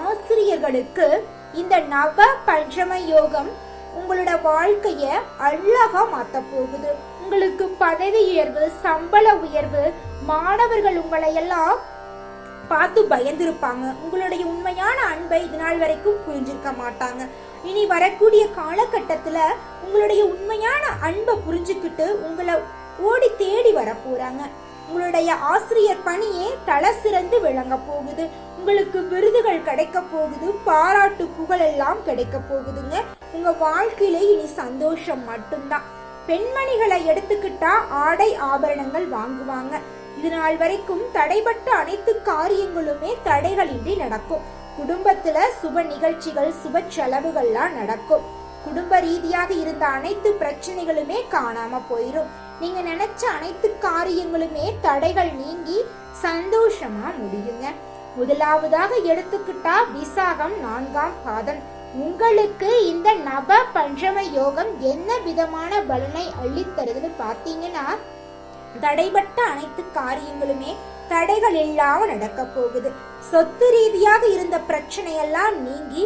ஆசிரியர்களுக்கு இந்த நவ பஞ்சம யோகம் உங்களோட வாழ்க்கைய அழகா மாத்த போகுது. உங்களுக்கு பதவி உயர்வு சம்பள உயர்வு மாணவர்கள் உங்களை எல்லாம் பார்த்து பயந்திருப்பாங்க. உங்களுடைய உண்மையான அன்பை இது நாள் வரைக்கும் புரிஞ்சிருக்க மாட்டாங்க. இனி வரக்கூடிய காலகட்டத்துல உங்களுடைய உண்மையான அன்பை புரிஞ்சுக்கிட்டு உங்களை ஓடி தேடி வர போறாங்க. உங்களுடைய ஆசிரியர் பணியே தலை சிறந்து விளங்க போகுது. உங்களுக்கு விருதுகள் கிடைக்க போகுது. பாராட்டு புகழ் எல்லாம் கிடைக்க போகுதுங்க. உங்க வாழ்க்கையில இனி சந்தோஷம் மட்டும்தான். பெண்மணிகளை எடுத்துக்கிட்டா ஆடை ஆபரணங்கள் வாங்குவாங்க. இது நாள் வரைக்கும் தடைபட்ட அனைத்து காரியங்களுமே தடைகளின்றி நடக்கும். குடும்பத்துல சுப நிகழ்ச்சிகள் சுப செலவுகள்லாம் நடக்கும். குடும்ப ரீதியாக இருந்த அனைத்து பிரச்சனைகளுமே காணாம போயிடும் நீங்க நினைச்ச அனைத்து காரியங்களுமே தடைகள் நீங்கி சந்தோஷமா முடியுங்க. முதலாவதாக எடுத்துக்கிட்டா விசாகம் நான்காம் பாதம். உங்களுக்கு இந்த நவ பஞ்சம யோகம் என்ன விதமான பலனை அள்ளித்தருதுன்னு பார்த்தீங்கன்னா தடைபட்ட அனைத்து காரியங்களுமே தடைகள் இல்லாம நடக்க போகுது. சொத்து ரீதியாக இருந்த பிரச்சனையெல்லாம் நீங்கி